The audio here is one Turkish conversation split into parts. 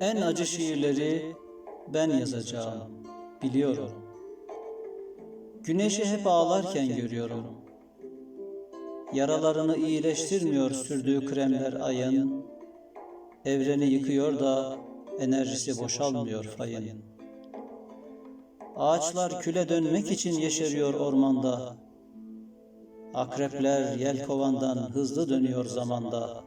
En acı şiirleri ben yazacağım, biliyorum. Güneşi hep ağlarken görüyorum. Yaralarını iyileştirmiyor sürdüğü kremler ayın. Evreni yıkıyor da enerjisi boşalmıyor fayın. Ağaçlar küle dönmek için yeşeriyor ormanda. Akrepler yelkovandan hızlı dönüyor zamanda.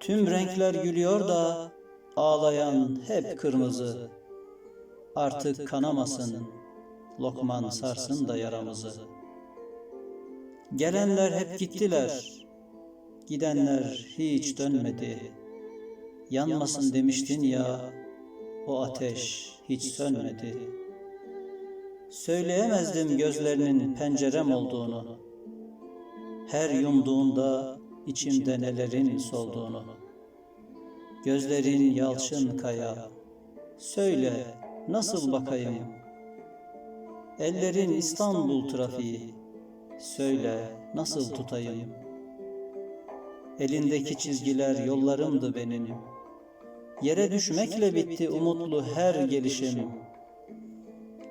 Tüm renkler gülüyor da ağlayan hep kırmızı. Artık kanamasın, lokman sarsın da yaramızı. Gelenler hep gittiler, gidenler hiç dönmedi. Yanmasın demiştin ya, o ateş hiç sönmedi. Söyleyemezdim gözlerinin pencerem olduğunu. Her yumduğunda içimde nelerin solduğunu. Gözlerin yalçın kaya, söyle nasıl bakayım? Ellerin İstanbul trafiği, söyle nasıl tutayım? Elindeki çizgiler yollarımdı benim. Yere düşmekle bitti umutlu her gelişim.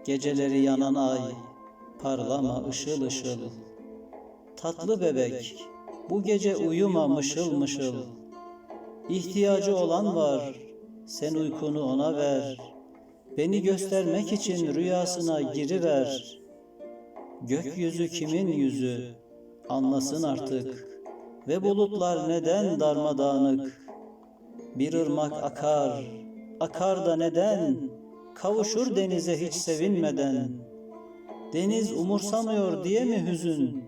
Geceleri yanan ay, parlama ışıl ışıl. Tatlı bebek, bu gece uyuma mışıl mışıl. İhtiyacı olan var, sen uykunu ona ver. Beni göstermek için rüyasına giriver. Gökyüzü kimin yüzü, anlasın artık. Ve bulutlar neden darmadağınık? Bir ırmak akar, akar da neden? Kavuşur denize hiç sevinmeden. Deniz umursamıyor diye mi hüzün?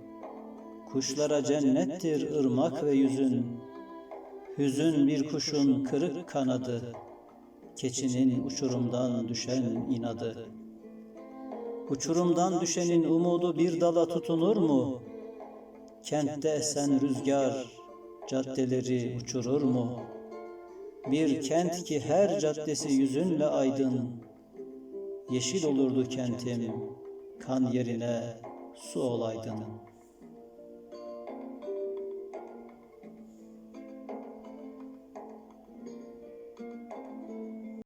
Kuşlara cennettir ırmak ve yüzün. Hüzün bir kuşun kırık kanadı, keçinin uçurumdan düşen inadı. Uçurumdan düşenin umudu bir dala tutunur mu? Kentte esen rüzgar caddeleri uçurur mu? Bir kent ki her caddesi yüzünle aydın. Yeşil olurdu kentim, kan yerine su olaydın.''